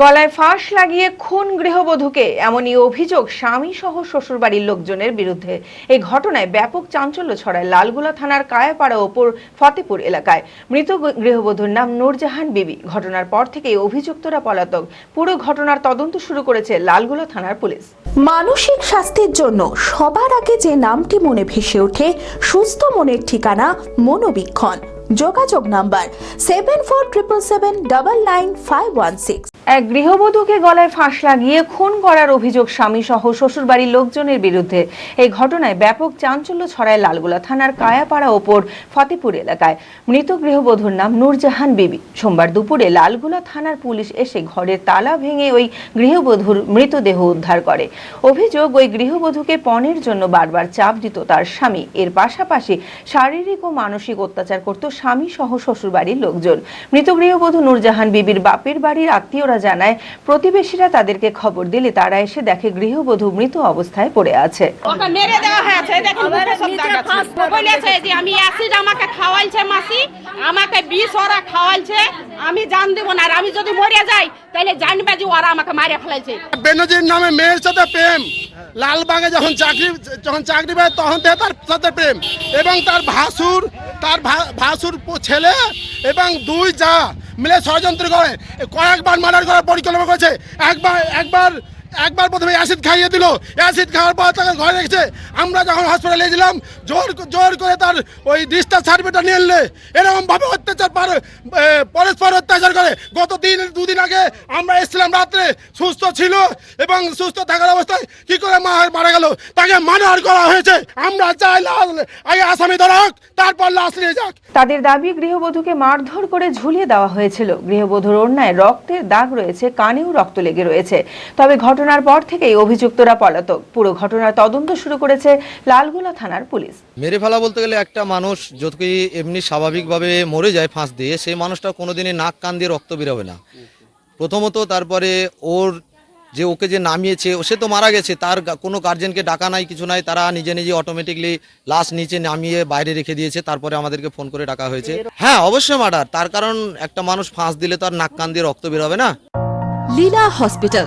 গলায় ফাঁস লাগিয়ে খুন গৃহবধূকে, এমনই অভিযোগ স্বামী সহ শ্বশুরবাড়ির লোকজনের বিরুদ্ধে। এই ঘটনায় ব্যাপক চাঞ্চল্য ছড়ায় লালগুলা থানার কায়াপাড়া ওপর ফতেপুর এলাকায়। মৃত গৃহবধূর নাম নূরজাহান বিবি। ঘটনার পর থেকেই অভিযুক্তরা পলাতক। পুরো ঘটনার তদন্ত শুরু করেছে লালগুলা থানার পুলিশ। মানসিক স্বাস্থ্যের জন্য সবার আগে যে নামটি মনে ভেসে ওঠে, সুস্থ মনের ঠিকানা মনোবীক্ষণ। যোগাযোগ number seven four triple seven double nine five one six এক গৃহবধূকে গলায় ফাঁস লাগিয়ে খুন করার অভিযোগ স্বামী সহ শ্বশুরবাড়ির লোকজনের বিরুদ্ধে। এই ঘটনায় ব্যাপক চাঞ্চল্য ছড়ায় লালগোলা থানার কায়াপাড়া ওপর ফতেপুর এলাকায়। মৃত গৃহবধূর নাম নূরজাহান বিবি। সোমবার দুপুরে লালগোলা থানার পুলিশ এসে ঘরের তালা ভেঙে ওই গৃহবধূর মৃতদেহ উদ্ধার করে। অভিযোগ, ওই গৃহবধূকে পণের জন্য বারবার চাপ দিত তার স্বামী। এর পাশাপাশি শারীরিক ও মানসিক অত্যাচার করত স্বামী সহ শ্বশুরবাড়ির লোকজন। মৃত গৃহবধূ নূরজাহান বিবির বাপের বাড়ির আত্মীয়রা জানায় প্রতিবেশীরা তাদেরকে খবর দিলে তারা এসে দেখে গৃহবধূ মৃত অবস্থায় পড়ে আছে। মেরে দেওয়া হয়েছে দেখেন মুখে সব দাগ আছে। বলেছে যে আমি অ্যাসিড আমাকে খাওয়াইছে মাসি আমাকে বিষ ওরা খাওয়াইছে আমি জান দেব না। আর আমি যদি মরে যাই তাহলে জানবে যে ওরা আমাকে মারে ফেলাইছে। বেনজির নামে মেয়ের সাথে প্রেম। লালবাগে যখন চাকরি যখন চাকরি পায় তখন থেকে তার সাথে প্রেম। এবং তার ভাসুর তার ভাসুর ছেলে এবং দুই যা মিলে ষড়যন্ত্র করে কয়েকবার মার্ডার করার পরিকল্পনা করেছে। একবার একবার একবার প্রথমে অ্যাসিড খাইয়ে দিল। অ্যাসিড খাওয়ার পর তাকে ঘরে রেখেছে। আমরা যখন হসপিটালে গেছিলাম জোর জোর করে তার ওই ডিসচার্জ সার্টিফিকেটটা নিয়ে এলে এরকম ভাবে অত্যাচার পার পরস্পর অত্যাচার করে। গত দিন, দুদিন আগে আমরা এসেছিলাম রাত্রে, সুস্থ ছিল এবং সুস্থ থাকার অবস্থায় কি করে মা মারা গেল? তাকে মার্ডার করা হয়েছে। আমরা চাই লাশ আগে আসামি ধরা হোক, তারপর লাশ নিয়ে যাক। তাদের দাবি, গৃহবধূকে মারধর করে ঝুলিয়ে দেওয়া হয়েছিল। গৃহবধূর অন্যায় রক্তের দাগ রয়েছে, কানেও রক্ত লেগে রয়েছে। তবে ঘটনার পর থেকেই অভিযুক্তরা পলাতক। পুরো ঘটনার তদন্ত শুরু করেছে লালগোলা থানার পুলিশ। মেরে ফেলা বলতে গেলে একটা মানুষ যদি এমনি স্বাভাবিকভাবে মরে যায় ফাঁস দিয়ে সেই মানুষটা কোনোদিনই নাক কান দিয়ে রক্ত বেরোবে না। প্রথমত তারপরে ওর যে ওকে যে নামিয়েছে ও সে তো মারা গেছে তার কোনো গার্জেনকে ডাকা নাই কিছু নাই তারা নিজে নিজে অটোমেটিকলি লাশ নিচে নামিয়ে বাইরে রেখে দিয়েছে তারপরে আমাদেরকে ফোন করে ডাকা হয়েছে। হ্যাঁ অবশ্যই মার্ডার তার কারণ একটা মানুষ ফাঁস দিলে তো আর নাক কান দিয়ে রক্ত বেরোবে না। Leela hospital